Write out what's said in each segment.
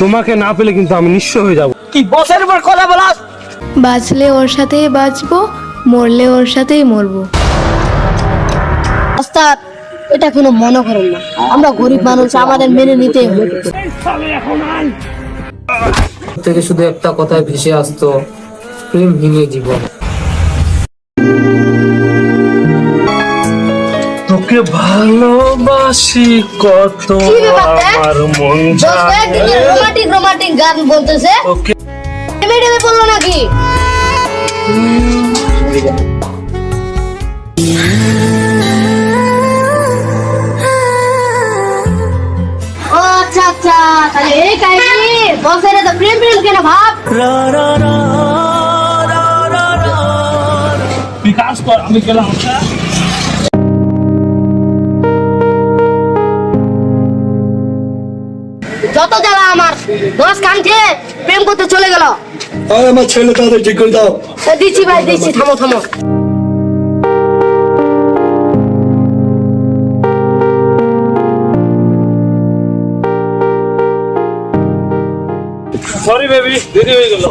তোমাকে না পেলে কিন্তু আমি নিঃস্ব হয়ে যাব। কি বসের উপর কথা বলাস? বাঁচলে ওর সাথেই বাঁচবো মরলে ওর সাথেই মরবো। ওস্তাদ এটা কোনো মনে করেন না। আমরা গরিব মানুষ আমাদের মেনে নিতে হবে। থেকে শুধু একটা কথায় ভেসে আসতো প্রেম ভেঙে জীবন। ভালোবাসি কত আমার মন রোমান্টিক রোমান্টিক গান বলতেছে। ওকে। টেমে টেমে বলল নাকি? ও আচ্ছা আচ্ছা তাহলে এই কাহিনী বসের তো প্রেম প্রেম কেন ভাব? বিকাশ কর আমি গেলাম যত জ্বালা আমার দশ কান খেয়ে প্রেম করতে চলে গেল। আরে আমার ছেলে তাদের ঠিক করে দাও। দিচ্ছি ভাই দিচ্ছি থামো থামো। সরি বেবি দেরি হয়ে গেল।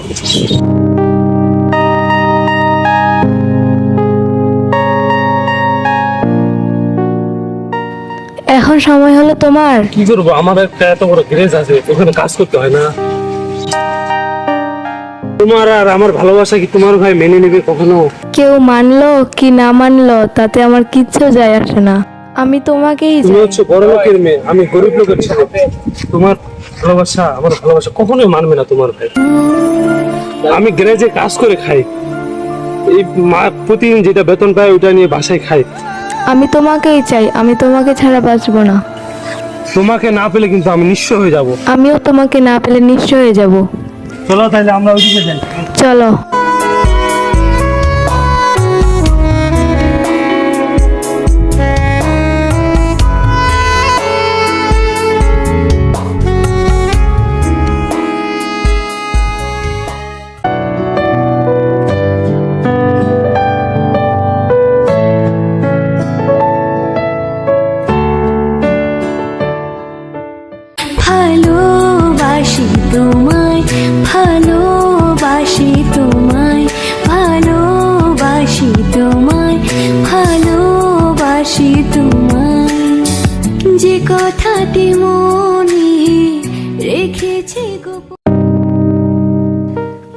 এখন সময় হলো তোমার। কি করব? আমার একটা এত বড় গ্রেজ আছে ওখানে কাজ করতে হয় না। তোমার আর আমার ভালোবাসা কি তোমার ভাই মেনে নেবে কখনো? কেউ মানলো কি না মানলো তাতে আমার কিচ্ছু যায় আসে না। আমি তোমাকেই তুমি। হচ্ছে বড় লোকের মেয়ে আমি গরিব লোকের ছেলে। তোমার ভালোবাসা আমার ভালোবাসা কখনোই মানবে না তোমার ভাই। আমি গ্যারেজে কাজ করে খাই। এই মা প্রতিদিন যেটা বেতন পায় ওটা নিয়ে বাসায় খাই আমি তোমাকেই চাই আমি তোমাকে ছাড়া বাঁচবো না। তোমাকে না পেলে কিন্তু আমি নিঃস্ব হয়ে যাব। আমিও তোমাকে না পেলে নিঃস্ব হয়ে যাব। চলো তাহলে আমরা ওইদিকে যাই। চলো। কথাটি মনে রেখেছি গোপন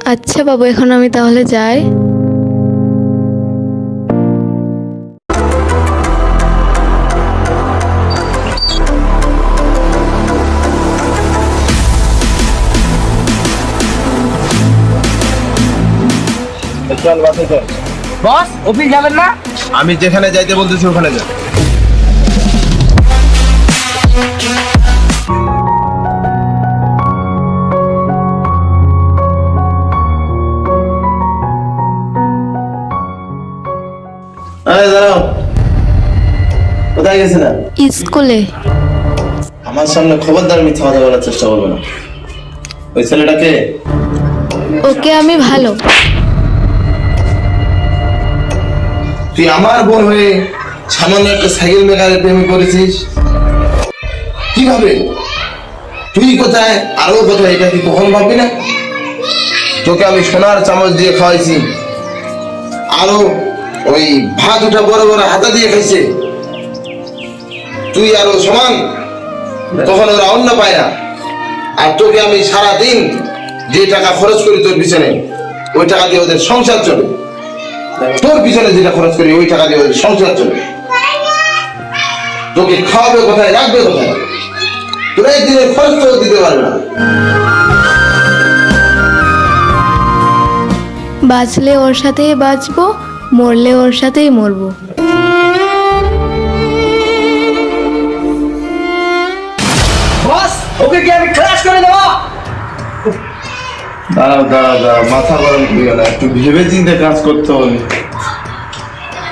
আচ্ছা বাবু এখন আমি তাহলে যাই। বস অফিস যাবেন না? আমি যেখানে যাইতে বলতেছি ওখানে যা আরে দাঁড়াও। কোথায় স্কুলে। আমার সামনে খবরদার মিথ্যা কথা বলার চেষ্টা করবে না। ওই ছেলেটাকে ওকে আমি ভালো। তুই আমার বোন হয়ে সামান্য একটা সাইকেল মেকারের প্রেমে করেছিস? কীভাবে? তুই কোথায়? আরও কোথায়? এটা কি কখন ভাববি না? তোকে আমি সোনার চামচ দিয়ে খাওয়াইছি। আরও ওই ভাত উঠা বড় বড় হাতা দিয়ে খাইছে। তুই আরও সমান, তখন ওরা অন্য পায় না। আর তোকে আমি সারা দিন যে টাকা খরচ করি তোর পিছনে, ওই টাকা দিয়ে ওদের সংসার চলে। তোর পিছনে যেটা খরচ করি, ওই টাকা দিয়ে ওদের সংসার চলে। তোকে খাওয়াবে কোথায়, রাখবে কোথায়? তোরা একদিনের খরচ তো দিতে পারবে না। বাঁচলে ওর সাথেই বাঁচবো মরলে ওর সাথেই মরবো। বস ওকে কি আমি ক্লাস করে দেবো? দাঁড়াও দাঁড়াও দাঁড়াও মাথা গরম করিও না একটু ভেবে চিন্তে কাজ করতে হবে।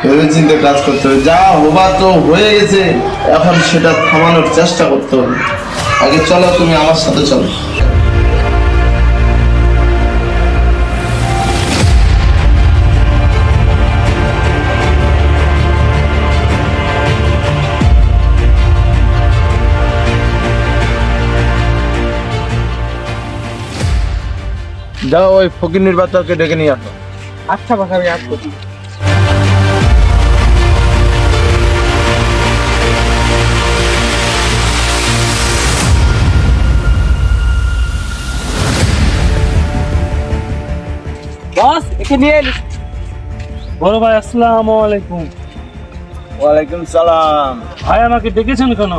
ভেবে চিন্তে কাজ করতে হবে। যা হবার তো হয়ে গেছে। এখন সেটা থামানোর চেষ্টা করতে হবে। আগে চলো তুমি আমার সাথে চলো। যাও ওই ফকির নির্বাচনকে ডেকে নিয়ে আসো। আচ্ছা বস আমি আসব বস একে নিয়ে এলি। বড় ভাই আসসালামু আলাইকুম। ওয়ালাইকুম সালাম। ভাই আমাকে ডেকেছেন কেন?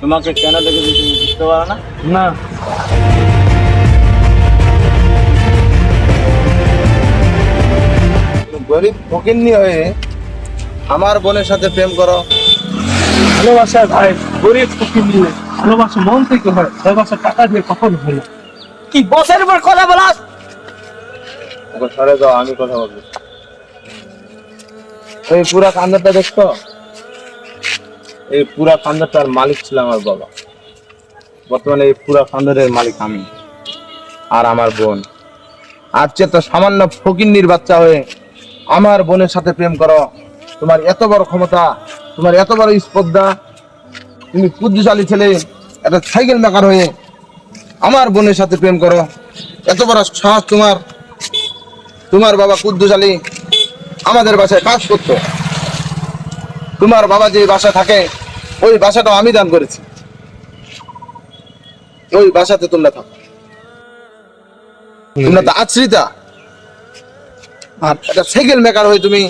তোমাকে কেন ডেকে দিচ্ছি বুঝতে পারো না? না। গরিব ফকিন্নি হয়ে আমার বোনের সাথে প্রেম করো। ভালোবাসা ভাই গরিব ফকির নিলে ভালোবাসা মন থেকে হয় ভালোবাসা টাকা দিয়ে কখন হয় না। কি বসের উপর কথা বলাস? ওকে সরে যাও আমি কথা বলব। এই পুরা কান্দারটা দেখছ? এই পুরা কান্দারটার মালিক ছিল আমার বাবা। বর্তমানে এই পুরা কান্দারের মালিক আমি আর আমার বোন। আর চেয়ে তো সামান্য ফকিন্নির বাচ্চা হয়ে আমার বোনের সাথে প্রেম করো। তোমার এত বড় ক্ষমতা, তোমার এত বড় স্পর্ধা। তুমি বুদ্ধিশালী ছেলে, একটা সাইকেল মেকার হয়ে আমার বোনের সাথে প্রেম করো। এত বড় সাহস তোমার। তোমার বাবা কুদ্দুশালী আমাদের বাসায় কাজ করতো। তোমার বাবা যে বাসা থাকে, ওই বাসাটাও আমি দান করেছি। ওই বাসাতে তোমরা থাকো। তোমরা তো আশ্রিতা। আর একটা সাইকেল মেকার হয়ে তুমি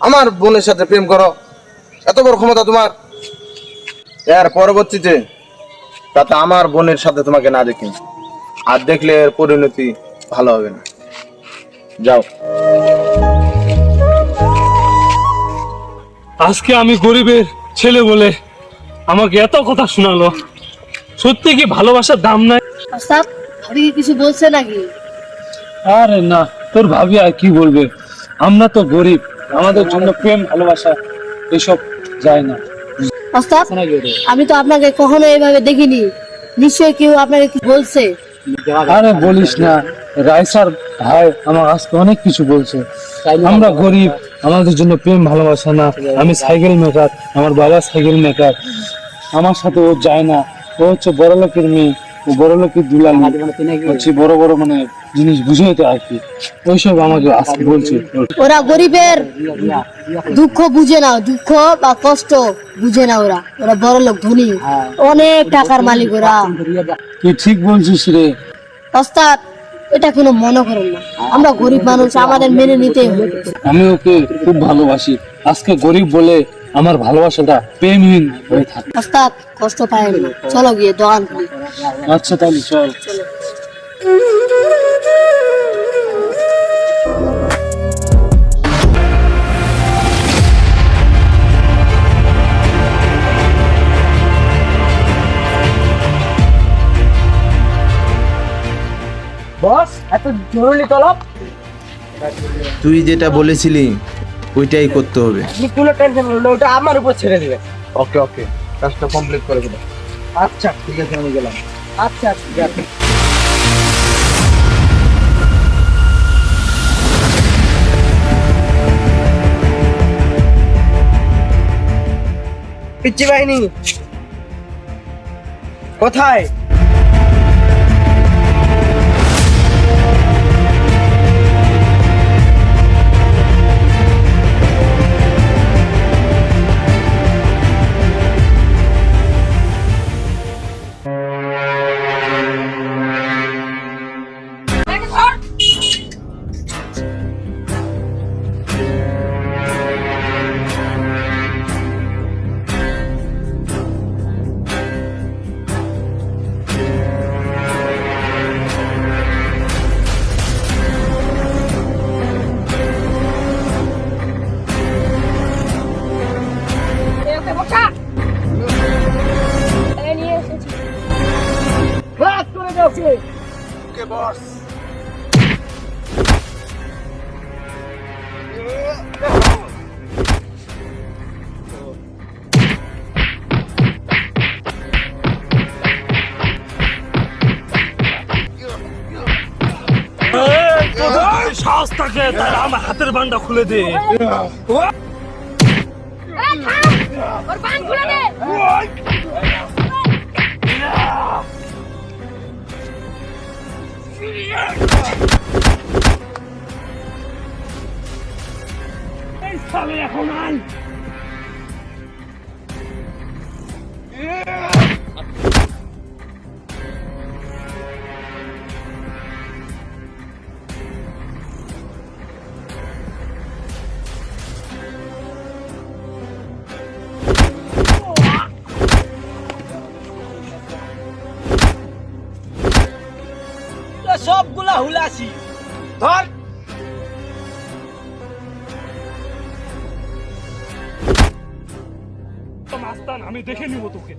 আমার বোনের সাথে প্রেম করো। এত বড় ক্ষমতা তোমার। এর পরবর্তীতে তাতে আমার বোনের সাথে তোমাকে না দেখি। আর দেখলে এর পরিণতি ভালো হবে না। যাও। আজকে আমি গরিবের ছেলে বলে আমাকে এত কথা শোনালো। সত্যি কি ভালোবাসার দাম নাই? কিছু বলছে নাকি? আরে না তোর ভাবি আর কি বলবে? আমরা তো গরিব আমাদের জন্য প্রেম ভালোবাসা এসব যায় না। ওস্তাদ আমি তো আপনাকে কখনো এইভাবে দেখিনি। নিশ্চয়ই কেউ আপনাকে কি বলছে। আরে বলিস না রাইসার ভাই আমার আজকে অনেক কিছু বলছে। আমরা গরিব আমাদের জন্য প্রেম ভালোবাসা না। আমি সাইকেল মেকার আমার বাবা সাইকেল মেকার। আমার সাথে ও যায় না ও হচ্ছে বড় লোকের মেয়ে। বড় লোকের দুলাল? হচ্ছে বড় বড় মানে জিনিস বুঝে আর কি। ওইসব আমাকে আজকে বলছে। ওরা গরিবের দুঃখ বুঝে না দুঃখ বা কষ্ট বুঝে না ওরা। ওরা বড় লোক ধনী। অনেক টাকার মালিক ওরা। তুই ঠিক বলছিস রে। ওস্তাদ এটা কোনো মনে করেন না। আমরা গরিব মানুষ আমাদের মেনে নিতে আমি ওকে খুব ভালোবাসি। আজকে গরিব বলে আমার ভালোবাসাটা প্রেমহীন হয়ে থাকে। ওস্তাদ কষ্ট পায় চলো গিয়ে দোকান আচ্ছা তাহলে চল। বস এত জরুরি তলব? তুই যেটা বলেছিলি ওইটাই করতে হবে। আপনি কোনো টেনশন করবেন না, ওটা আমার উপর ছেড়ে দিবেন। ওকে ওকে কাজটা কমপ্লিট করে দেবো আচ্ছা ঠিক আছে আমি গেলাম। আচ্ছা ঠিক আছে। পিচ্ছি বাহিনী কোথায়? সাহস থাকে তাহলে আমার হাতের বান্ডা খুলে দে ওর বান খুলে দে এই সালে এখন আয় সবগুলা হুলাসি ধর। মাস্তান আমি দেখে নিব তোকে।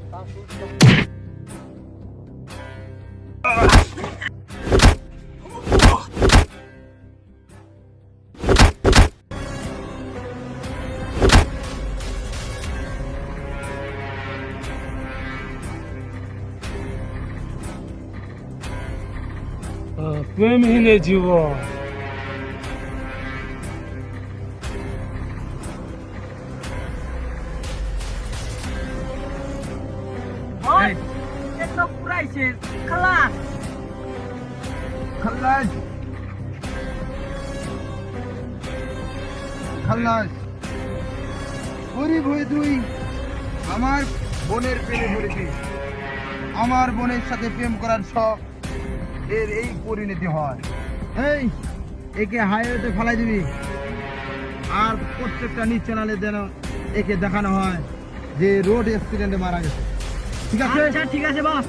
প্রেমহীনে জীবন খালাস গরিব হয়ে তুই আমার বোনের প্রেমে পড়েছিস আমার বোনের সাথে প্রেম করার শখ এর এই পরিণতি হয়। এই একে হাইওয়েতে ফেলাই দিবি। আর প্রত্যেকটা নিউজ চ্যানেলে যেন একে দেখানো হয় যে রোড অ্যাক্সিডেন্টে মারা গেছে। ঠিক আছে? আচ্ছা ঠিক আছে বস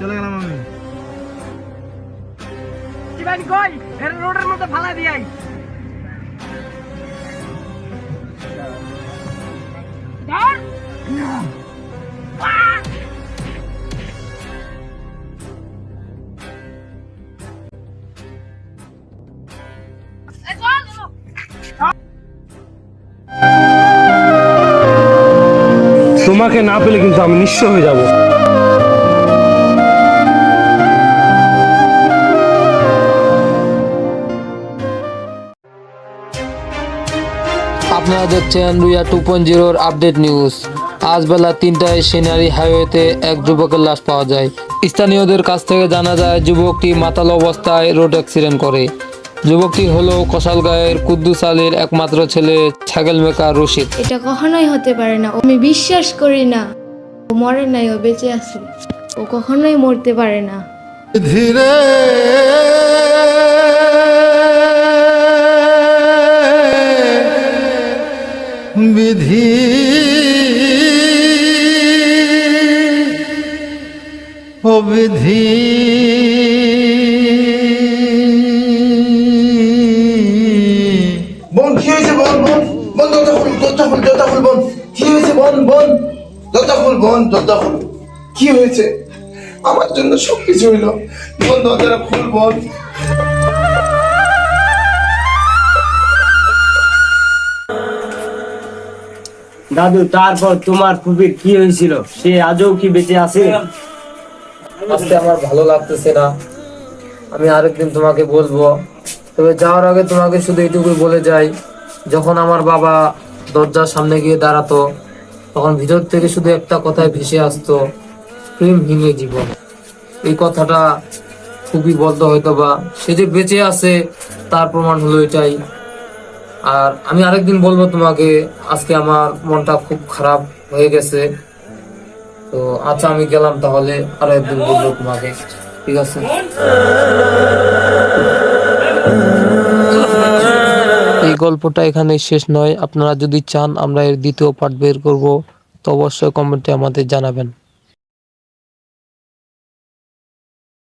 চলে গেলাম আমি। চিবানি কই? এর রোডের মধ্যে ফালা দিয়াই। তোমাকে না পেলে কিন্তু আমি নিঃস্ব হয়ে যাব। আপনারা দেখছেন রুইয়া টু পয়েন্ট জিরোর আপডেট নিউজ। আজ বেলা তিনটায় সিনারি হাইওয়েতে এক যুবকের লাশ পাওয়া যায়। স্থানীয়দের কাছ থেকে জানা যায়, যুবকটি মাতাল অবস্থায় রোড অ্যাক্সিডেন্ট করে। যুবকটি হলো কসালগাঁয়ের কুদ্দুস আলীর একমাত্র ছেলে ছাগল মেকার রশিদ। এটা কখনোই হতে পারে না। আমি বিশ্বাস করি না। ও মরে নাই ও বেঁচে আছে। ও কখনোই মরতে পারে না। ধীরে বিধি ও খুল দরজা খুল বোন। কি হয়েছে বোন বোন? দরজা খুল বোন দরজা খুল কি হয়েছে? আমার জন্য সব কিছু হইল। বোন দরজাটা খুল বোন। দাদু তারপর তোমার ফুপির কি হয়েছিল? সে আজও কি বেঁচে আছে? আজকে আমার ভালো লাগতেছে না। আমি আরেকদিন তোমাকে বলব। তবে যাওয়ার আগে তোমাকে শুধু এইটুকুই বলে যাই যখন আমার বাবা দরজার সামনে গিয়ে দাঁড়াতো। তখন ভিতর থেকে শুধু একটা কথায় ভেসে আসতো প্রেমহীন এই জীবন। এই কথাটা খুবই বদ্ধ হয়তো বা সে যে বেঁচে আছে, তার প্রমাণ হলো এটাই। আর আমি আরেকদিন বলব তোমাকে, আজকে আমার মনটা খুব খারাপ হয়ে গেছে। তো আচ্ছা আমি গেলাম তাহলে। আর একদিন বলব তোমাকে। ঠিক আছে? গল্পটা এখানে শেষ নয়। আপনারা যদি চান আমরা এর দ্বিতীয় পার্ট বের করব, তো অবশ্যই কমেন্টে আমাদের জানাবেন।